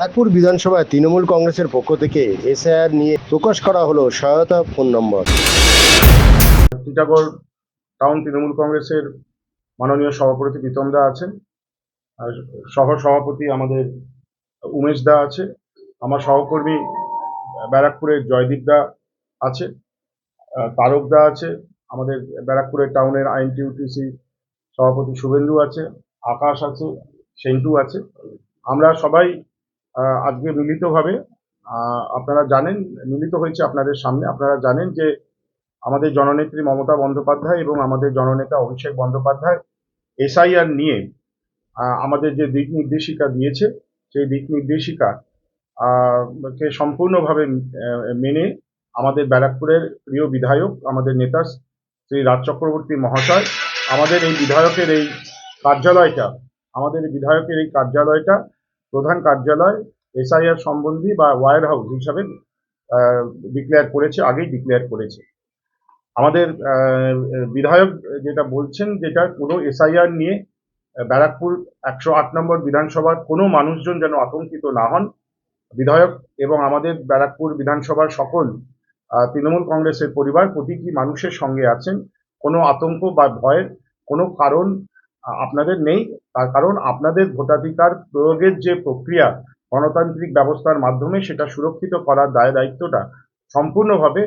ব্যারাকপুর বিধানসভায় তৃণমূল কংগ্রেসের পক্ষ থেকে এসআইআর নিয়ে প্রকাশ করা হলো সহায়তা ফোন নম্বর। টিটাগড় টাউন তৃণমূল কংগ্রেসের মাননীয় সভাপতি প্রীতম দা আছেন। আর সহ সভাপতি আমাদের উমেশ দা আছে। আমার সহকর্মী ব্যারাকপুরের জয়দীপ দা আছে। তারক দা আছে। আমাদের ব্যারাকপুরের টাউনের আইনটিউটিসি সভাপতি শুভেন্দু আছে। আকাশ আছে। সেন্টু আছে। আমরা সবাই আজকে মিলিতভাবে আপনারা জানেন, মিলিত হয়েছে আপনাদের সামনে। আপনারা জানেন যে আমাদের জননেত্রী মমতা বন্দ্যোপাধ্যায় এবং আমাদের জননেতা অভিষেক বন্দ্যোপাধ্যায় এসআইআর নিয়ে আমাদের যে দিক নির্দেশিকা দিয়েছে, সেই দিক নির্দেশিকা কে সম্পূর্ণভাবে মেনে আমাদের ব্যারাকপুরের প্রিয় বিধায়ক, আমাদের নেতা শ্রী রাজ চক্রবর্তী মহাশয়, আমাদের এই বিধায়কের এই কার্যালয়টা, আমাদের বিধায়কের এই কার্যালয়টা প্রধান কার্যালয় এসআইআর সম্বন্ধী বা ওয়ার হাউস হিসাবে ডিক্লেয়ার করেছে, আগেই ডিক্লেয়ার করেছে। আমাদের বিধায়ক যেটা বলছেন, যেটা কোনো এসআইআর নিয়ে ব্যারাকপুর একশো আট নম্বর বিধানসভার কোনো মানুষজন যেন আতঙ্কিত না হন, বিধায়ক এবং আমাদের ব্যারাকপুর বিধানসভার সকল তৃণমূল কংগ্রেসের পরিবার, প্রতিটি মানুষের সঙ্গে আছেন। কোনো আতঙ্ক বা ভয়ের কোনো কারণ আপনাদের নেই। তার কারণ আপনাদের ভোটাধিকার প্রয়োগের যে প্রক্রিয়া গণতান্ত্রিক ব্যবস্থার মাধ্যমে সেটা সুরক্ষিত করার দায় দায়িত্বটা সম্পূর্ণভাবে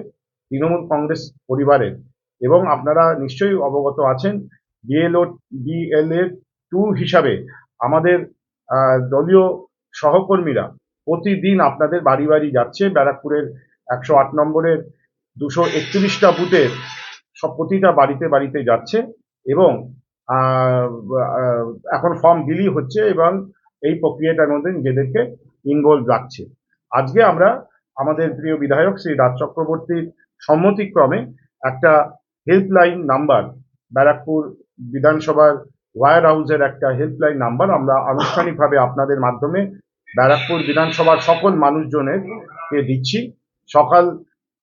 তৃণমূল কংগ্রেস পরিবারের। এবং আপনারা নিশ্চয়ই অবগত আছেন, বিএলও, বিএলএ টু হিসাবে আমাদের দলীয় সহকর্মীরা প্রতিদিন আপনাদের বাড়ি বাড়ি যাচ্ছে। ব্যারাকপুরের একশো আট নম্বরের দুশো একত্রিশটা বুথের সব প্রতিটা বাড়িতে বাড়িতে যাচ্ছে এবং এখন ফর্ম বিলি হচ্ছে এবং এই প্রক্রিয়াটার মধ্যে নিজেদেরকে ইনভলভ রাখছে। আজকে আমরা আমাদের প্রিয় বিধায়ক শ্রী রাজ চক্রবর্তীর সম্মতিক্রমে একটা হেল্পলাইন নাম্বার ব্যারাকপুর বিধানসভার ওয়ার হাউসের একটা হেল্পলাইন নাম্বার আমরা আনুষ্ঠানিকভাবে আপনাদের মাধ্যমে ব্যারাকপুর বিধানসভার সকল মানুষজনের কে দিচ্ছি। সকাল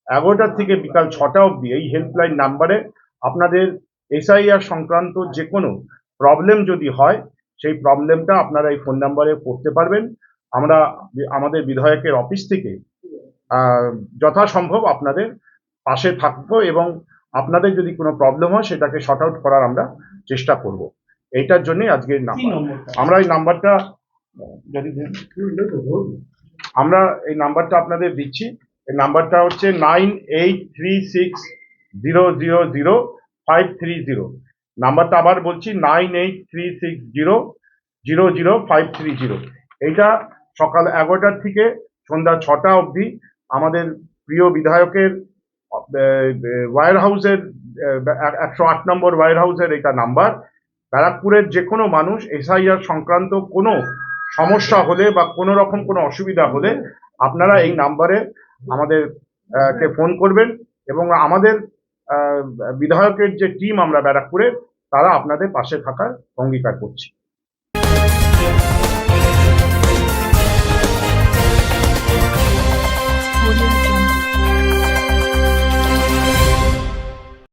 এগারোটার থেকে বিকাল ছটা অবধি এই হেল্পলাইন নাম্বারে আপনাদের এসআইআর সংক্রান্ত যে কোনো প্রবলেম যদি হয় সেই প্রবলেমটা আপনারা এই ফোন নাম্বারে করতে পারবেন। আমরা আমাদের বিধায়কের অফিস থেকে যথাসম্ভব আপনাদের পাশে থাকব এবং আপনাদের যদি কোনো প্রবলেম হয় সেটাকে শর্ট আউট করার আমরা চেষ্টা করব। এইটার জন্যই আজকের নাম্বার আমরা এই নাম্বারটা যদি আমরা এই নাম্বারটা আপনাদের দিচ্ছি। এই নাম্বারটা হচ্ছে nine eight three six zero zero zero five three zero নাম্বারটা আবার বলছি nine eight three six zero zero zero five three zero এইটা সকাল এগারোটার থেকে সন্ধ্যা ছটা অবধি আমাদের প্রিয় বিধায়কের ওয়ার হাউসের একশো আট নম্বর ওয়ার হাউসের এটা নাম্বার ব্যারাকপুরের যে কোনো মানুষ এসআইআর সংক্রান্ত কোনো সমস্যা হলে বা কোনো রকম কোনো অসুবিধা হলে আপনারা এই নাম্বারে আমাদের কে ফোন করবেন এবং আমাদের বিধায়কের যে টিম আমরা ব্যারাকপুরের তারা আপনাদের পাশে থাকার অঙ্গীকার করছি।